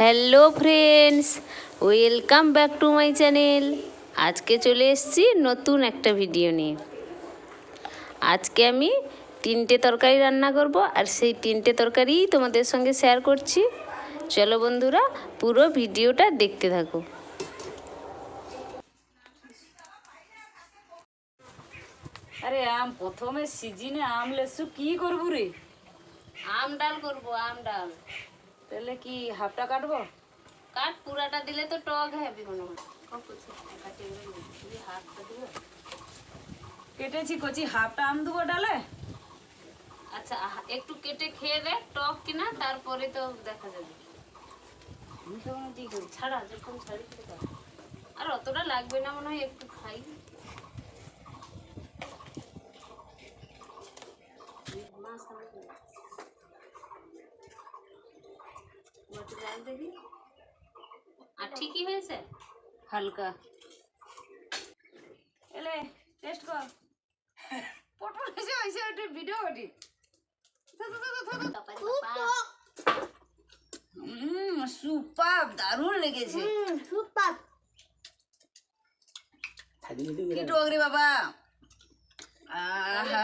Hello friends welcome back to my channel আজকে চলে এসেছি নতুন একটা ভিডিও নিয়ে। আজকে আমি তিনটে তরকারি রান্না করব আর সেই তিনটে তরকারিই তোমাদের সঙ্গে শেয়ার করছি। চলো বন্ধুরা পুরো ভিডিওটা দেখতে থাকো। আরে আম প্রথমে সিজনে আম লেসু কি করব রে? আম ডাল করব আম ডাল। তাহলে কি হাফটা কাটবো? কাট পুরাটা দিলে তো টক হবে মনে হয়। কেটেছি কচি হাফটা আম দেবো ডালে? আচ্ছা একটু কেটে খেয়ে দেখ টক কিনা তারপরে তো দেখা যাবে। ছাড়া যখন। আর অতটা লাগবে না মনে হয় একটু খাই। বটি ডাল দেখি। আর ঠিকই হয়েছে? হালকা। এলে টেস্ট কর। পটল এসে হয়েছে ওটা ভিডিও হুম সুপার দারুণ লেগেছে। কি বাবা?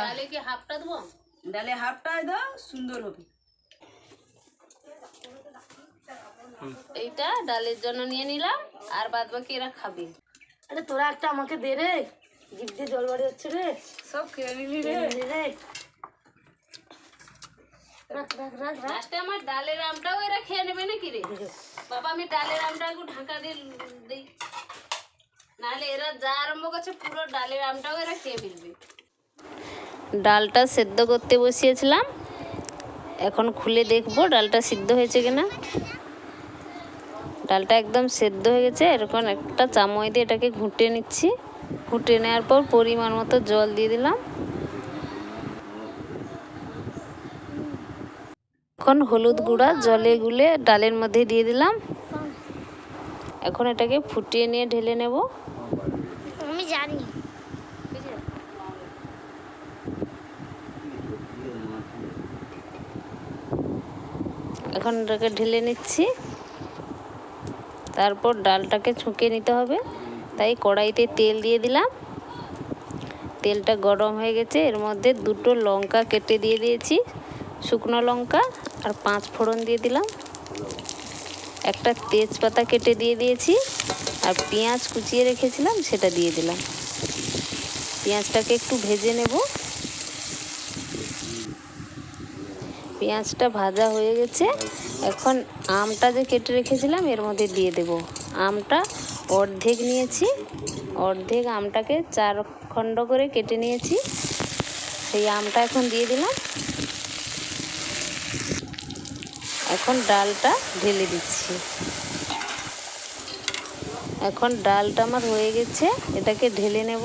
ডালে কি হাফটা দেবো? ডালে হাফটা দাও সুন্দর হবে। এইটা ডালের জন্য নিয়ে নিলাম আর বাদ বাকি এরা খাবে। আরে তোরা একটা আমাকে দে রে। জিভ দিয়ে জল বাড়ি হচ্ছে রে। সব খেয়ে নিলি রে। দে রে। রাখ রাখ রাখ রাখ। লাস্টে আমার ডালের আমটাও এরা খেয়ে নেবে নাকি রে? বাবা আমি ডালের আমটা একটু ঢাকা দিয়ে দিই। নাহলে এরা যা আরম্ভ করছে পুরো ডালের আমটাও এরা খেয়ে ফেলবে। ডালটা সেদ্ধ করতে বসিয়েছিলাম। এখন খুলে দেখব ডালটা সিদ্ধ হয়েছে কিনা। ডালটা একদম সেদ্ধ হয়ে গেছে। এরকম একটা চামচ দিয়ে এটাকে ঘুঁটে নিচ্ছি। ঘুঁটে নেওয়ার পর পরিমাণ মতো জল দিয়ে দিলাম। এখন হলুদ গুঁড়া জলে গুলে ডালের মধ্যে দিয়ে দিলাম। এখন এটাকে ফুটিয়ে নিয়ে ঢেলে নেব। আমি জানি। এখন এটাকে ঢেলে নিচ্ছি। তারপর ডালটাকে ছুঁকে নিতে হবে। তাই কড়াইতে তেল দিয়ে দিলাম। তেলটা গরম হয়ে গেছে। এর মধ্যে দুটো লঙ্কা কেটে দিয়ে দিয়েছি। শুকনো লঙ্কা আর পাঁচ ফোড়ন দিয়ে দিলাম। একটা তেজপাতা কেটে দিয়ে দিয়েছি। আর পেঁয়াজ কুচিয়ে রেখেছিলাম, সেটা দিয়ে দিলাম। পেঁয়াজটাকে একটু ভেজে নেব। পেঁয়াজটা ভাজা হয়ে গেছে। এখন আমটা যে কেটে রেখেছিলাম, এর মধ্যে দিয়ে দেব। আমটা অর্ধেক নিয়েছি, অর্ধেক আমটাকে চার খণ্ড করে কেটে নিয়েছি। সেই আমটা এখন দিয়ে দিলাম। এখন ডালটা ঢেলে দিচ্ছি। এখন ডালটা আমার হয়ে গেছে, এটাকে ঢেলে নেব।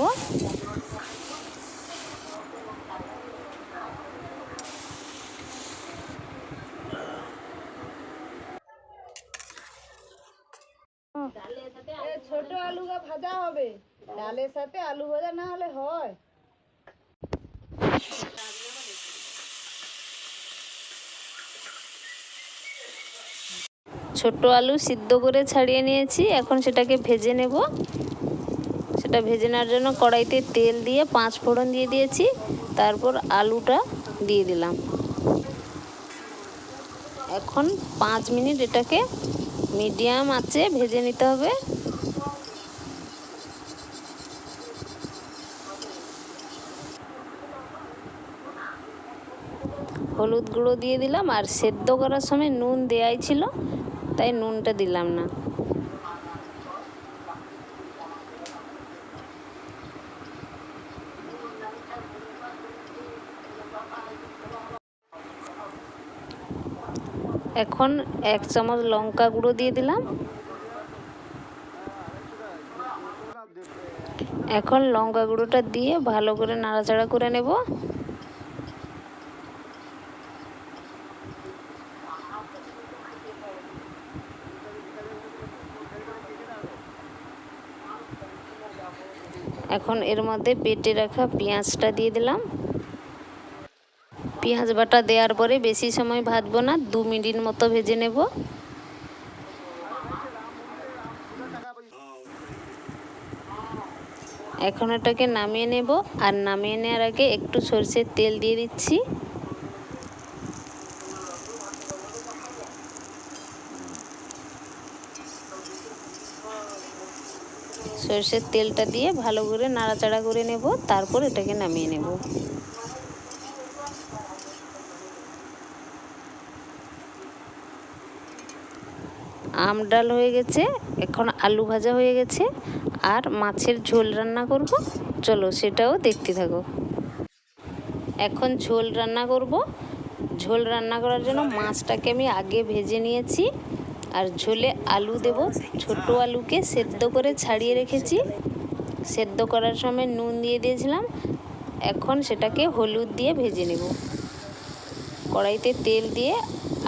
ডালের সাথে আলু ভাজা না হলে হয়। ছোট আলু সিদ্ধ করে ছাড়িয়ে নিয়েছি, এখন সেটাকে ভেজে নেব। সেটা ভেজে নেওয়ার জন্য কড়াইতে তেল দিয়ে পাঁচ ফোড়ন দিয়ে দিয়েছি, তারপর আলুটা দিয়ে দিলাম। এখন পাঁচ মিনিট এটাকে মিডিয়াম আঁচে ভেজে নিতে হবে। হলুদ গুঁড়ো দিয়ে দিলাম আর সেদ্ধ করার সময় নুন দেয়াই ছিল, তাই নুনটা দিলাম না। এখন এক চামচ লঙ্কা গুঁড়ো দিয়ে দিলাম। এখন লঙ্কা গুঁড়োটা দিয়ে ভালো করে নাড়াচাড়া করে নেব। এখন এর মধ্যে পেটে রাখা পেঁয়াজটা দিয়ে দিলাম। পেঁয়াজ বাটা দেওয়ার পরে বেশি সময় ভাজবো না, দু মিনিট মতো ভেজে নেব। এখন এটাকে নামিয়ে নেব, আর নামিয়ে নেওয়ার আগে একটু সর্ষের তেল দিয়ে দিচ্ছি। সরষের তেলটা দিয়ে ভালো করে নাড়াচাড়া করে নেব, তারপর এটাকে নামিয়ে নেব। আম ডাল হয়ে গেছে, এখন আলু ভাজা হয়ে গেছে, আর মাছের ঝোল রান্না করব। চলো সেটাও দেখতে থাকো। এখন ঝোল রান্না করব। ঝোল রান্না করার জন্য মাছটাকে আমি আগে ভেজে নিয়েছি। আর ঝোলে আলু দেব। ছোট আলুকে সেদ্ধ করে ছাড়িয়ে রেখেছি। সেদ্ধ করার সময় নুন দিয়ে দিয়েছিলাম। এখন সেটাকে হলুদ দিয়ে ভেজে নেব। কড়াইতে তেল দিয়ে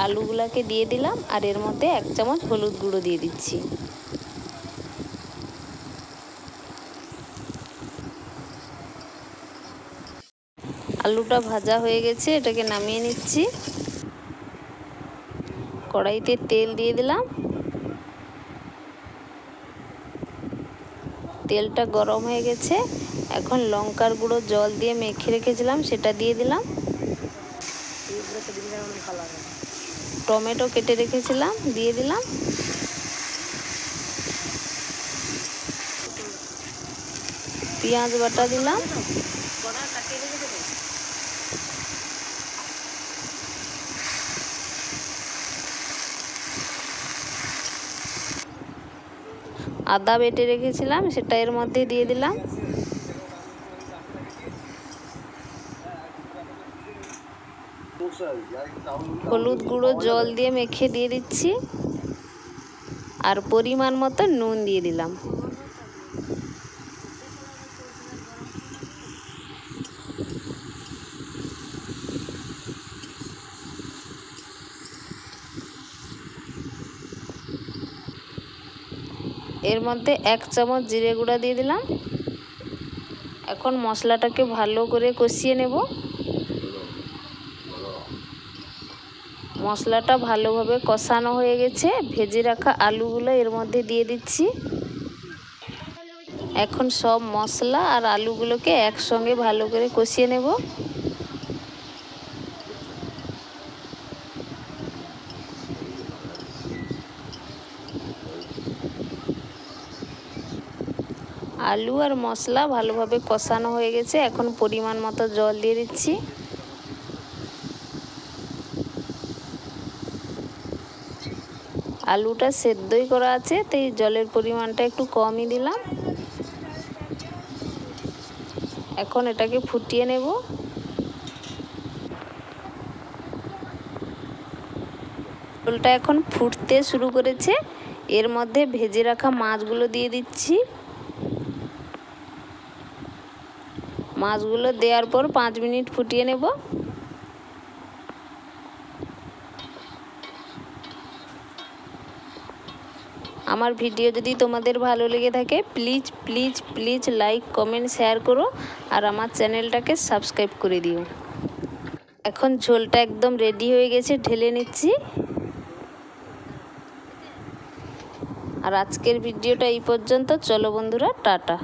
আলুগুলাকে দিয়ে দিলাম আর এর মধ্যে এক চামচ হলুদ গুঁড়ো দিয়ে দিচ্ছি। আলুটা ভাজা হয়ে গেছে, এটাকে নামিয়ে নিচ্ছি। কড়াইতে তেল দিয়ে দিলাম। তেলটা গরম হয়ে গেছে। এখন লঙ্কার গুঁড়ো জল দিয়ে মেখে রেখেছিলাম, সেটা দিয়ে দিলাম। টমেটো কেটে রেখেছিলাম, দিয়ে দিলাম। পেঁয়াজ বাটা দিলাম। আদা বেটে রেখেছিলাম, সেটা এর মধ্যে দিয়ে দিলাম। হলুদ গুঁড়ো জল দিয়ে মেখে দিয়ে দিচ্ছি। আর পরিমাণ মতো নুন দিয়ে দিলাম। এর মধ্যে এক চামচ জিরে গুঁড়া দিয়ে দিলাম। এখন মশলাটাকে ভালো করে কষিয়ে নেব। মশলাটা ভালোভাবে কষানো হয়ে গেছে। ভেজে রাখা আলুগুলো এর মধ্যে দিয়ে দিচ্ছি। এখন সব মশলা আর আলুগুলোকে একসঙ্গে ভালো করে কষিয়ে নেব। আলু আর মশলা ভালোভাবে কষানো হয়ে গেছে। এখন পরিমাণ মতো জল দিয়ে দিচ্ছি। আলুটা সেদ্ধই করা আছে, তাই জলের পরিমাণটা একটু কমই দিলাম। এখন এটাকে ফুটিয়ে নেব। ঝোলটা এখন ফুটতে শুরু করেছে। এর মধ্যে ভেজে রাখা মাছগুলো দিয়ে দিচ্ছি। মাছগুলো দেওয়ার পর পাঁচ মিনিট ফুটিয়ে নেব। আমার ভিডিও যদি তোমাদের ভালো লেগে থাকে please please please like comment share করো আর আমার চ্যানেলটাকে সাবস্ক্রাইব করে দিও। এখন ঝোলটা একদম রেডি হয়ে গেছে, ঢেলে নিচ্ছি। আর আজকের ভিডিওটা এই পর্যন্ত, চলো বন্ধুরা, টাটা।